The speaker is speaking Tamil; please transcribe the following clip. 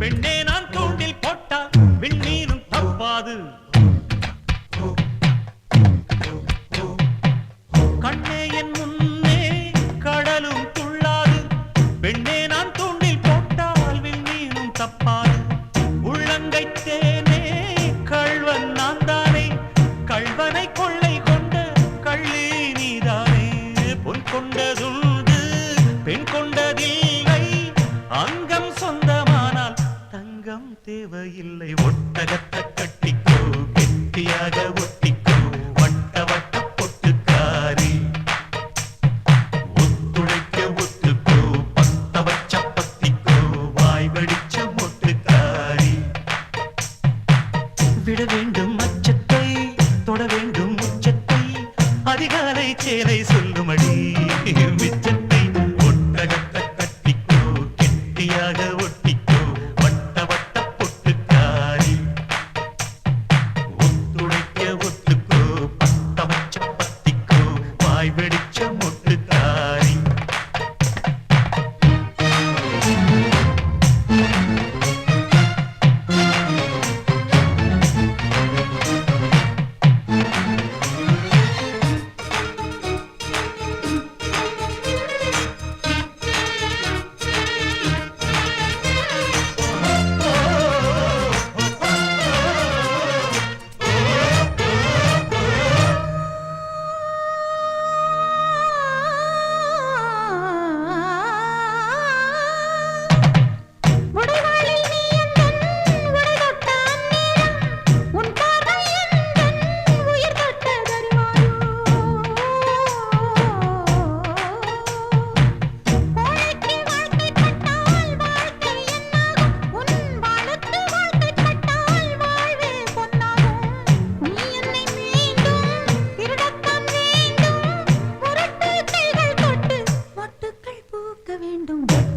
பெண்ணே தங்கம் தேவையில்லை. ஒட்டகத்தை கட்டிக்கோ கெட்டியாக ஒட்டிக்கோ. வட்ட வட்ட பொட்டுக்காரி. ஒத்துழைக்க ஒத்துக்கோ பத்த வச்ச பத்திக்கோ. வாய் வெடிச்ச மொட்டுக்காரி. விட வேண்டும் அச்சத்தை தொட வேண்டும் வேண்டும்.